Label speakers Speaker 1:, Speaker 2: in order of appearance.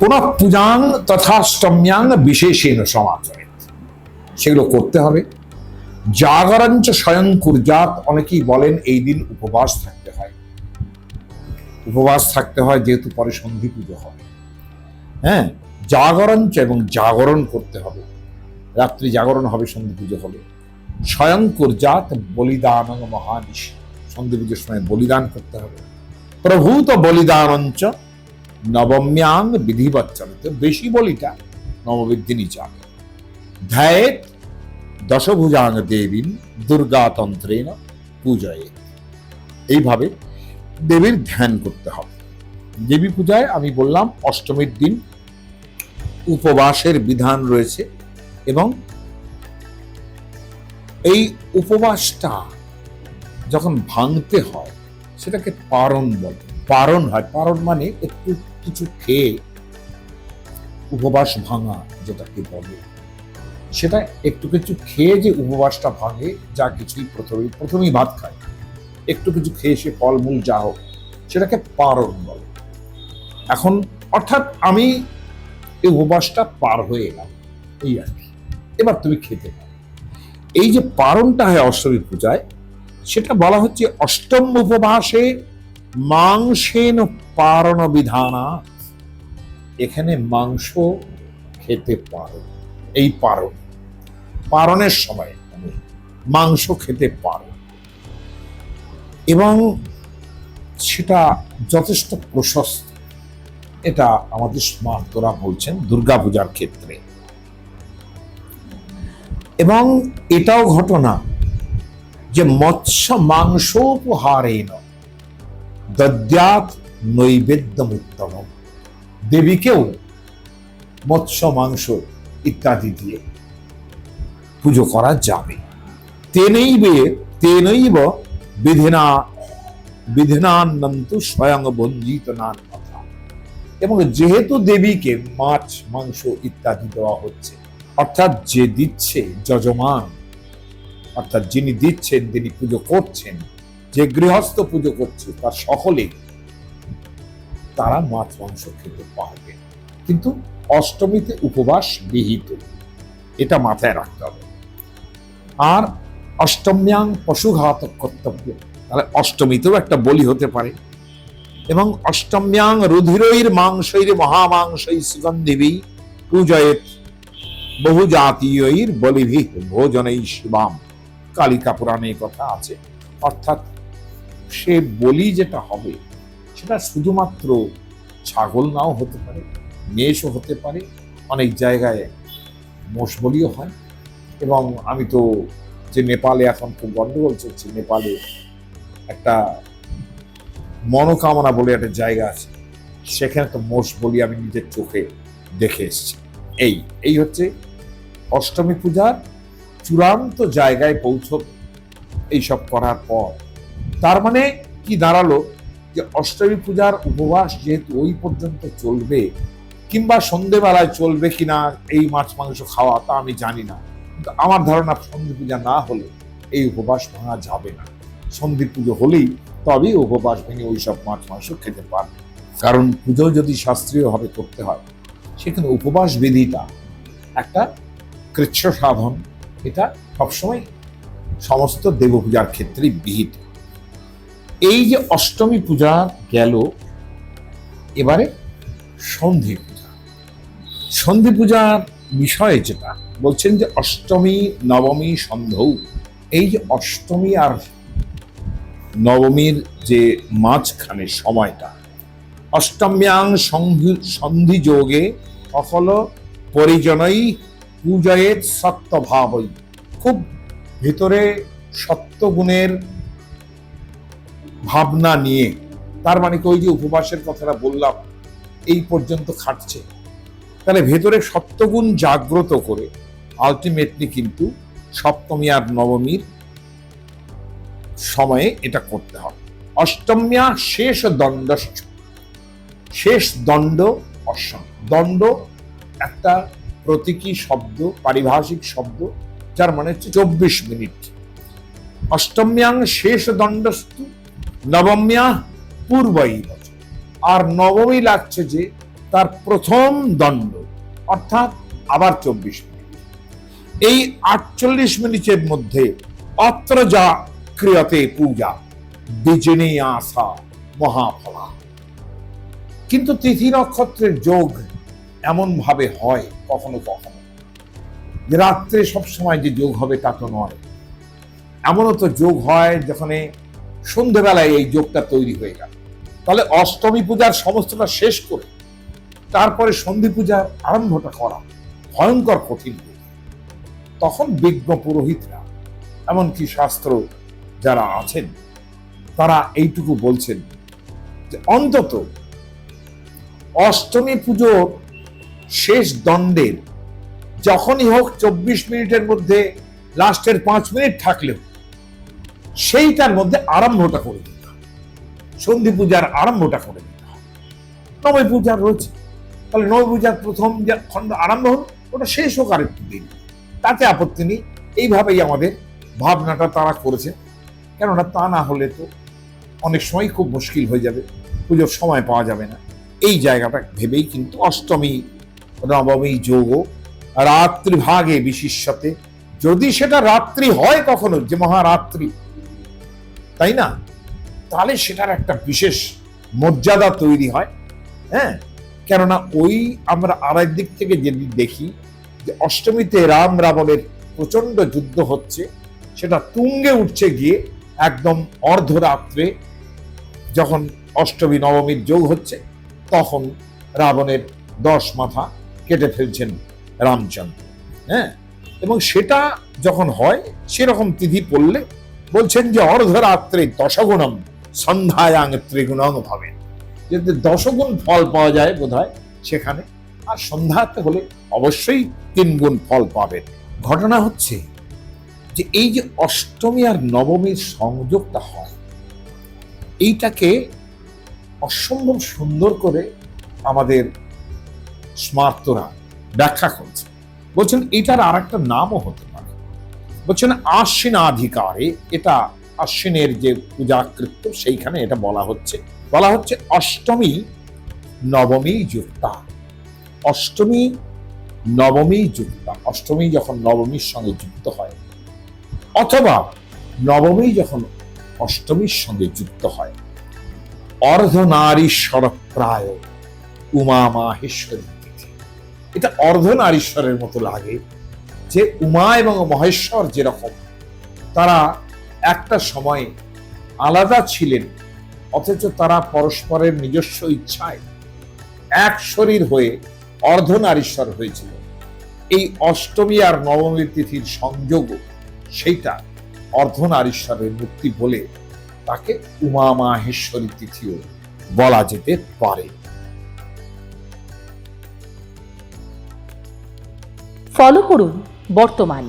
Speaker 1: পুনঃ পূজাং তথা তথাষ্টম্যাং বিশেষেণ সমাচরিত। সেগুলো করতে হবে। জাগরঞ্চ স্বয়ং কুর্জাত অনেকেই বলেন এই দিন উপবাস থাকতে হয়। উপবাস থাকতে হয় যেহেতু পরে সন্ধি পুজো হবে। হ্যাঁ জাগরঞ্চ এবং জাগরণ করতে হবে। রাত্রি জাগরণ হবে, সন্ধি পুজো হলে স্বয়ং কুর্জাত বলিদান মহানিশ। সন্ধি পুজোর সময় বলিদান করতে হবে। প্রভূত বলিদানঞ্চ নবম্যাং বিধিবচ্চরিত, বেশি বলিটা নববিদ্ধিনী চাপ ধ্যায়েত দশভুজাং দেবীন দুর্গাতন্ত্রেণ পূজয়ে এইভাবে দেবীর ধ্যান করতে হবে। দেবী পূজায় আমি বললাম, অষ্টমীর দিন উপবাসের বিধান রয়েছে এবং এই উপবাসটা যখন ভাঙতে হয়, সেটাকে পারণ বলে। পারণ হয়, পারণ মানে একটু কিছু খেয়ে উপবাস ভাঙা যেটাকে বলে, সেটা একটু কিছু খেয়ে যে উপবাসটা ভাঙে, যা কিছুই প্রথমেই প্রথমেই ভাত খায়। একটু কিছু খেয়ে সে ফলমূল যা হোক, সেটাকে পারণ বলে। এখন অর্থাৎ আমি এই উপবাসটা পার হয়ে এলাম, এই আর কি। এবার তুমি খেতে পারো। এই যে পারণটা হয় অষ্টমী পূজায়, সেটা বলা হচ্ছে অষ্টম উপবাসে মাংসেন পারণ বিধানা এখানে মাংস খেতে পারো। এই পারণ। পারণের সময় আমি মাংস খেতে পারো। এবং সেটা যথেষ্ট প্রশস্ত। এটা আমাদের স্মার্তরা বলছেন দুর্গাপূজার ক্ষেত্রে। এবং এটাও ঘটনা যে মৎস্য মাংস উপহারেণ দদ্যাত নৈবেদ্যম উত্তম দেবীকেও মৎস্য, মাংস ইত্যাদি দিয়ে পুজো করা যাবে। তেনৈবে, তেনৈব বিধিনা বিধিনানন্তু স্বয়ং বঞ্জিত নান কথা। এবং যেহেতু দেবীকে মাছ, মাংস ইত্যাদি দেওয়া হচ্ছে, অর্থাৎ যে দিচ্ছে যজমান, অর্থাৎ যিনি দিচ্ছেন, তিনি পুজো করছেন, যে গৃহস্থ পুজো করছে, তার সকলে তারা মাছ, মাংস খেতে পারবে। কিন্তু অষ্টমীতে উপবাস বিহিত এটা মাথায় রাখতে হবে। আর অষ্টম্যাং পশুঘাত কর্তব্য। তাহলে অষ্টমীতেও একটা বলি হতে পারে। এবং অষ্টম্যাং রুধিরৈর মাংসৈর মহামাংসৈ সুগন্ধিবি পূজয়েত বহু জাতীয়ৈর বলিভি ভোজনই শিবাম। কালিকা পুরাণে কথা আছে। অর্থাৎ সে বলি যেটা হবে সেটা শুধুমাত্র ছাগল নাও হতে পারে, মেষও হতে পারে, অনেক জায়গায় মোষ বলিও হয়। এবং আমি তো যে নেপালে এখন খুব গন্ডগোল চলছে, নেপালে একটা মনোকামনা বলে একটা জায়গা আছে, সেখানে তো মোষ বলি আমি নিজের চোখে দেখে এসছি। এই এই হচ্ছে অষ্টমী পূজার চূড়ান্ত জায়গায় পৌঁছবে, এইসব করার পর। তার মানে কি দাঁড়াল? যে অষ্টমী পূজার উপবাস যেহেতু ওই পর্যন্ত চলবে, কিংবা সন্ধেবেলায় চলবে কিনা, এই মাছ মাংস খাওয়া তা আমি জানি না। কিন্তু আমার ধারণা সন্ধি পূজা না হলে এই উপবাস ভাঙা যাবে না। সন্ধি পুজো হলেই তবেই উপবাস ভেঙে ওই সব মাছ মাংস খেতে পারবে। কারণ পুজো যদি শাস্ত্রীয়ভাবে করতে হয়, সেখানে উপবাস বিধিটা একটা কৃচ্ছ সাধন, এটা সবসময় সমস্ত দেবপূজার ক্ষেত্রেই বিহিত। এই যে অষ্টমী পূজা গেল, এবারে সন্ধি পূজা। সন্ধি পূজার বিষয়ে যেটা, বলছেন যে অষ্টমী, নবমী সন্ধৌ এই যে অষ্টমী আর নবমীর যে মাঝখানে সময়টা, অষ্টম্যাং সন্ধি যোগে সকল পরিজনই পূজয়ের সত্যভাবই খুব ভিতরে সত্যগুণের ভাবনা নিয়ে। তার মানে কি ওই যে উপবাসের কথাটা বললাম, এই পর্যন্ত খাটছে। তাহলে ভেতরে সত্যগুণ জাগ্রত করে আলটিমেটলি কিন্তু সপ্তমী আর নবমীর সময়ে এটা করতে হবে। অষ্টম্যা শেষ দণ্ড শেষ দণ্ড অষ্টম। দণ্ড একটা প্রতীকী শব্দ, পারিভাষিক শব্দ, যার মানে হচ্ছে চব্বিশ মিনিট। অষ্টম্যাং শেষ দণ্ডস্তু নবম্যা পূর্বই আর নবমী লাগছে যে তার প্রথম দণ্ড। অর্থাৎ আবার চব্বিশ মিনিট। এই আটচল্লিশ মিনিটের মধ্যে অত্র যা ক্রিয়তে পূজা বিজনে আসা মহাফলা। কিন্তু তিথি নক্ষত্রের যোগ এমন ভাবে হয় কখনো কখনো। যে রাত্রে সবসময় যে যোগ হবে তা তো নয়। এমনও তো যোগ হয় যখন সন্ধেবেলায় এই যোগটা তৈরি হয়ে গেল। তাহলে অষ্টমী পূজার সমস্তটা শেষ করে তারপরে সন্ধি পূজার আরম্ভটা করা ভয়ঙ্কর কঠিন তখন বিজ্ঞ পুরোহিতরা, এমনকি শাস্ত্র যারা আছেন, তারা এইটুকু বলছেন যে অন্তত অষ্টমী পুজোর শেষ দণ্ডের যখনই হোক চব্বিশ মিনিটের মধ্যে, লাস্টের পাঁচ মিনিট থাকলেও সেইটার মধ্যে আরম্ভটা করে দিতে হবে সন্ধি পূজার আরম্ভটা করে দিতে হবে নবমী পূজার রয়েছে। তাহলে নবমী পূজার প্রথম যে খণ্ড আরম্ভ হল, ওটা শেষ হোক আরেকটু দিন। তাতে আপত্তি নেই। এইভাবেই আমাদের ভাবনাটা তারা করেছে। কেননা তা না হলে তো অনেক সময় খুব মুশকিল হয়ে যাবে। পুজোর সময় পাওয়া যাবে না। এই জায়গাটা ভেবেই কিন্তু অষ্টমী, নবমী যোগ রাত্রি ভাগে বিশিষ্যতে। যদি সেটা রাত্রি হয় কখনো, যে মহারাত্রি তাই না? তাহলে সেটার একটা বিশেষ মর্যাদা তৈরি হয়। হ্যাঁ? কেননা ওই আমরা আরেক দিক থেকে যদি দেখি যে অষ্টমীতে রাম রাবণের প্রচণ্ড যুদ্ধ হচ্ছে, সেটা তুঙ্গে উঠছে গিয়ে একদম অর্ধরাত্রে যখন অষ্টমী, নবমীর যোগ হচ্ছে, তখন রাবণের দশ মাথা কেটে ফেলছেন রামচন্দ্র। হ্যাঁ? এবং সেটা যখন হয়, সেরকম তিথি পড়লে বলছেন যে অর্ধরাত্রে দশগুণম, সন্ধ্যায়াং ত্রিগুণং ভাবে যদি দশগুণ ফল পাওয়া যায় বোধ সেখানে, আর সন্ধ্যাতে হলে অবশ্যই তিন গুণ ফল পাবেন। ঘটনা হচ্ছে যে এই যে অষ্টমী আর নবমীর সংযোগটা হয়, এইটাকে অসম্ভব সুন্দর করে আমাদের স্মার্তরা ব্যাখ্যা করছে। বলছেন, এটার আর একটা নামও হতে বলছেন আশ্বিনাধিকারে, এটা আশ্বিনের যে পূজাকৃত্য সেইখানে এটা বলা হচ্ছে। বলা হচ্ছে অষ্টমী নবমী যুক্তা। অষ্টমী নবমী যুক্তা, অষ্টমী যখন নবমীর সঙ্গে যুক্ত হয়, অথবা নবমী যখন অষ্টমীর সঙ্গে যুক্ত হয় অর্ধনারীশ্বর প্রায় উমা মাহেশ্বরী। এটা অর্ধনারীশ্বরের মতো লাগে। যে উমা এবং মহেশ্বর যেরকম, তারা একটা সময় আলাদা ছিলেন, অথচ তারা পরস্পরের নিজস্ব ইচ্ছায় এক শরীর হয়ে অর্ধনারীশ্বর হয়েছিল। এই অষ্টমী আর নবমী তিথির সংযোগ সেইটা অর্ধনারীশ্বরের মুক্তি বলে তাকে উমা মাহেশ্বরী তিথিও বলা যেতে পারে।
Speaker 2: ফলো করুন বর্তমান।